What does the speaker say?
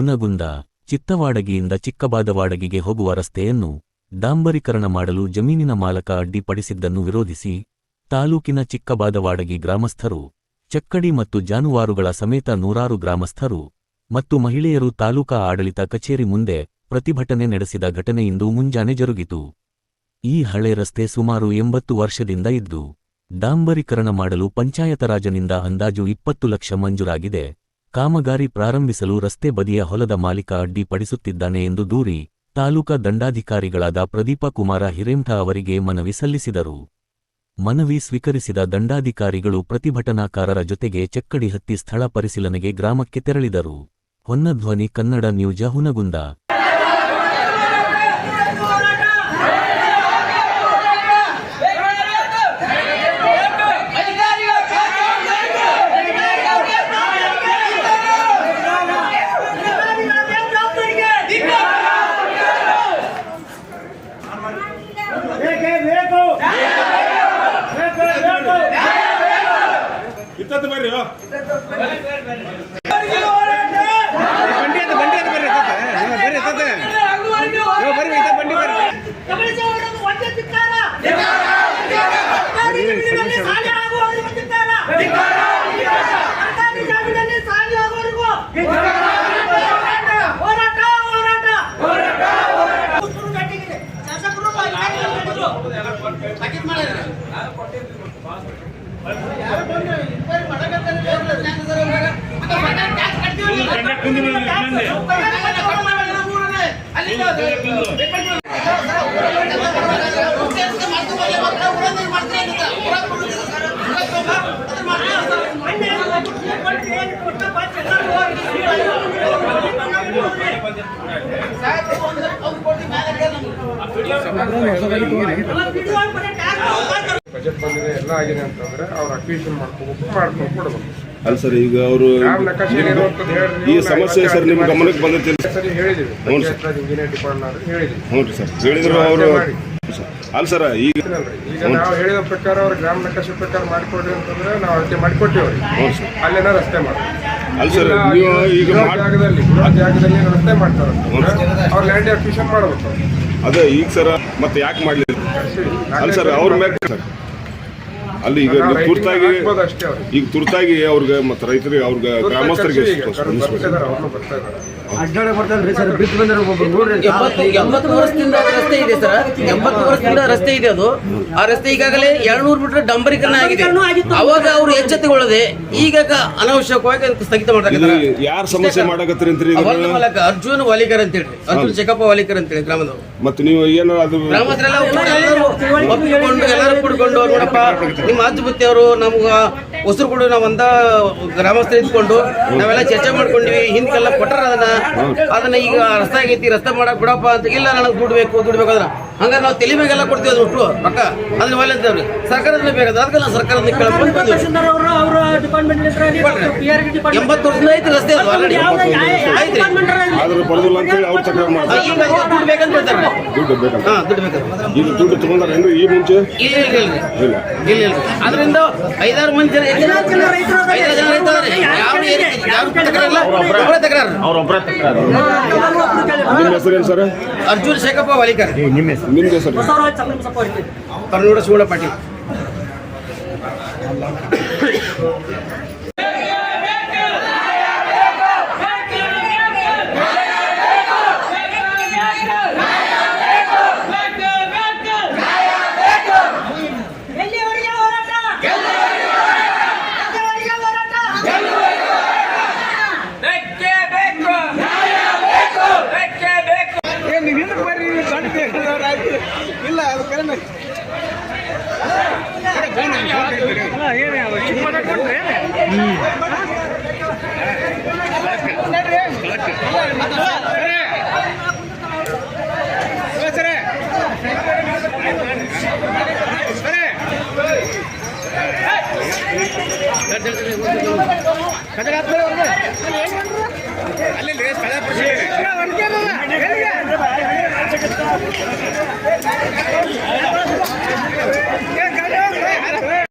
ಹುನಗುಂದ ಚಿತ್ತವಾಡಗಿಯಿಂದ ಚಿಕ್ಕಬಾದವಾಡಗಿಗೆ ಹೋಗುವ ರಸ್ತೆಯನ್ನು ಡಾಂಬರೀಕರಣ ಮಾಡಲು ಜಮೀನಿನ ಮಾಲಕ ಅಡ್ಡಿಪಡಿಸಿದ್ದನ್ನು ವಿರೋಧಿಸಿ ತಾಲೂಕಿನ ಚಿಕ್ಕಬಾದವಾಡಗಿ ಗ್ರಾಮಸ್ಥರು, ಚಕ್ಕಡಿ ಮತ್ತು ಜಾನುವಾರುಗಳ ಸಮೇತ ನೂರಾರು ಗ್ರಾಮಸ್ಥರು ಮತ್ತು ಮಹಿಳೆಯರು ತಾಲೂಕಾ ಆಡಳಿತ ಕಚೇರಿ ಮುಂದೆ ಪ್ರತಿಭಟನೆ ನಡೆಸಿದ ಘಟನೆಯಿಂದು ಮುಂಜಾನೆ ಜರುಗಿತು. ಈ ಹಳೆ ರಸ್ತೆ ಸುಮಾರು ಎಂಬತ್ತು ವರ್ಷದಿಂದ ಇದ್ದು, ಡಾಂಬರೀಕರಣ ಮಾಡಲು ಪಂಚಾಯತರಾಜನಿಂದ ಅಂದಾಜು ಇಪ್ಪತ್ತು ಲಕ್ಷ ಮಂಜೂರಾಗಿದೆ. ಕಾಮಗಾರಿ ಪ್ರಾರಂಭಿಸಲು ರಸ್ತೆ ಬದಿಯ ಹೊಲದ ಮಾಲೀಕ ಅಡ್ಡಿಪಡಿಸುತ್ತಿದ್ದಾನೆ ಎಂದು ದೂರಿ ತಾಲೂಕಾ ದಂಡಾಧಿಕಾರಿಗಳಾದ ಪ್ರದೀಪ ಕುಮಾರ ಹಿರೇಂಠ ಅವರಿಗೆ ಮನವಿ ಸಲ್ಲಿಸಿದರು. ಮನವಿ ಸ್ವೀಕರಿಸಿದ ದಂಡಾಧಿಕಾರಿಗಳು ಪ್ರತಿಭಟನಾಕಾರರ ಜೊತೆಗೆ ಚಕ್ಕಡಿ ಹತ್ತಿ ಸ್ಥಳ ಪರಿಶೀಲನೆಗೆ ಗ್ರಾಮಕ್ಕೆ ತೆರಳಿದರು. ಹೊನ್ನಧ್ವನಿ ಕನ್ನಡ ನ್ಯೂಜ ಹುನಗುಂದ. ಇತ್ತತ್ತು ಬರ್ರಿ ಹೋ. ಬಂಡಿ ಅಂತ ಬಂಡಿ ಅಂತ ಬರ್ರಿ ಎತ್ತತ್ತೆ. ಹಾ, ಬರ್ರಿ ಎತ್ತತ್ತೆ. ಇವಾಗ ಬರ್ರಿ ಇತ್ತ ಬಂಡಿ ಬರ್ರಿ ಬಜೆಟ್ ಬಂದಿದೆ ಎಲ್ಲ ಆಗಿದೆ ಅಂತಂದ್ರೆ ಅವ್ರು ಅಕ್ವಿಷನ್ ಮಾಡ್ಕೋಬೇಕು ಮಾಡ್ಕೊಂಡು ಕೊಡ್ಬೇಕು ಅಲ್ಲ ಸರ್ ಈಗ ಅವರು ಈ ಸಮಸ್ಯೆ ಸರ್ ನಿಮ್ಮ ಗಮನಕ್ಕೆ ಬಂದೈತಿ ಸರಿ ಹೇಳಿದೀವಿ ಹ್ಞೂ ಸರ್. ಹ್ಞೂ ರೀ ಸರ್. ಹೇಳಿದ್ರು ಅವರು. ಅಲ್ಲ ಸರ್ ಈಗ ಈಗ ನಾವು ಹೇಳಿದ ಪ್ರಕಾರ ಅವ್ರ ಗ್ರಾಮ ನಕಾಶೆ ಪ್ರಕಾರ ಮಾಡಿಕೊಡ್ರಿ ಅಂತಂದ್ರೆ ನಾವು ಅಳತೆ ಮಾಡಿಕೊಟ್ಟಿವ್ರಿ ಅಲ್ಲೇನ ರಸ್ತೆ ಮಾಡಿ ಅಲ್ಲ ಸರ್ ನೀವು ಈಗ ಜಾಗದಲ್ಲಿ ಜಾಗದಲ್ಲಿ ರಸ್ತೆ ಮಾಡ್ತಾರೆ ಅವ್ರ ಲ್ಯಾಂಡ್ ಅಕ್ವಿಷನ್ ಮಾಡ್ಬೇಕು. ಅದೇ ಈಗ ಸರ್ ಮತ್ತೆ ಯಾಕೆ ಮಾಡಲಿಲ್ಲ? ಅಲ್ಲ ಸರ್ ಅವ್ರ ಮೇಲೆ ಸರ್ ಅಲ್ಲಿ ಈಗ ತುರ್ತಾಗಿ ಅವ್ರಿಗೆ. ಈಗ ತುರ್ತಾಗಿ ಅವ್ರಿಗೆ ಮತ್ತೆ ರೈತರಿಗೆ ಅವ್ರಿಗೆ ಗ್ರಾಮಸ್ಥರಿಗೆ ಎಂಬತ್ತು ವರ್ಷದಿಂದ ರಸ್ತೆ ಇದೆ ಸರ್. ಎಂಬತ್ತು ವರ್ಷದಿಂದ ರಸ್ತೆ ಇದೆ ಅದು. ಆ ರಸ್ತೆ ಈಗಾಗಲೇ ಎರಡ್ನೂರು ಮೀಟರ್ ಡಂಬರೀಕರಣ ಆಗಿದೆ. ಅವಾಗ ಅವರು ಎಚ್ಚೆತ್ತುಕೊಳ್ಳದೆ ಈಗ ಅನಾವಶ್ಯಕವಾಗಿ ಸ್ಥಗಿತ ಮಾಡ್ತಾರೆ ಯಾರ ಸಮಸ್ಯೆ ಮಾಡಕತ್ತೀರಿ ಅಂತೀರಿ ಅವರ ಇದನ್ನ? ಮಾಲಕ ಅರ್ಜುನ್ ವಾಲಿಕರ್ ಅಂತ ಹೇಳಿ ಅರ್ಜುನ್ ಚೆಕಪ್ ವಾಲಿಕರ್ ಅಂತ ಹೇಳಿ ಗ್ರಾಮದವರು ಮತ್ತೆ ನೀವು ಏನಾದ್ರು ಅದು ಗ್ರಾಮಸ್ಥರೆಲ್ಲ ಎಲ್ಲರೂ ಕೂಡ್ಕೊಂಡು ನೋಡಪ್ಪ. ನಿಮ್ಮ ಅಜ್ಜಬುತ್ತಿ ಅವರು ನಮ್ಗ ಹೊಸರು ಕೂಡ ನಾವು ಒಂದ ಗ್ರಾಮಸ್ಥರು ಇದ್ಕೊಂಡು ನಾವೆಲ್ಲ ಚರ್ಚೆ ಮಾಡ್ಕೊಂಡ್ವಿ ಹಿಂದಕ್ಕೆಲ್ಲ ಕೊಟ್ಟರ ಅದನ್ನ. ಅದನ್ನ ಈಗ ರಸ್ತೆ ಆಗೈತಿ ರಸ್ತೆ ಮಾಡಕ್ ಬಿಡಪ್ಪ ಅಂತ ಇಲ್ಲ ನನಗೆ ದುಡ್ಡು ಬೇಕು ದುಡ್ಡು ಬೇಕು ಅದನ್ನ ಹಂಗಾರೆ ನಾವು ತಲೆ ಮೇಗೆಲ್ಲ ಕೊಡ್ತೀವಿ ಅದು ಒಟ್ಟು ರೊಕ್ಕ ಅದನ್ನ ಒಳ್ಳೆ ಅಂತೇವ್ರಿ ಸರ್ಕಾರದಿಂದ ಬೇಕಾದ ಅದಕ್ಕೆ ನಾವು ಸರ್ಕಾರದಿಂದ ಕೇಳ್ಕೊಂಡು ಬಂದ್ವಿ ಎಂಬತ್ತು ವರ್ಷದಿಂದ ಐತಿ ರಸ್ತೆ ಅದು ಆಲ್ರೆಡಿ ಐತ್ರಿ ಆದ್ರೆ ಬರೋದಿಲ್ಲ ಅಂತೇಳಿ ಅವ್ರು ತಕರಾರು ಆ, ಮಾಡ್ತಾರೆ ಈಗ ದುಡ್ಡು ಬೇಕಂತ ಹೇಳ್ತಾರೆ. ದುಡ್ಡು ಬೇಕಂತ. ಹಾ ದುಡ್ಡು ಬೇಕಂತ ಈಗ ದುಡ್ಡು ತಗೊಂಡಾರೇನ್ರಿ ಈ ಮುಂಚೆ? ಇಲ್ಲ ಇಲ್ಲ ಇಲ್ಲ. ಇಲ್ಲ. ಇಲ್ಲ ಇಲ್ಲ. ಅದರಿಂದ ಐದಾರು ಮಂದಿ ಜನ ಐದಾರು ಜನ ರೈತರು ಒಬ್ಬರೇ ತಕರಾರು ನಿಮ್ಮ ಹೆಸರೇನು ಸರ್? ಅರ್ಜುನ್ ಶೇಖಪ್ಪ ವಾಲಿಕರ್ ನಿಮ್ಮ ಹೆಸರು? निमगेसाठी कर्णवडा शिवडा पाटील ಅಲ್ಲಿ ಕಳೆ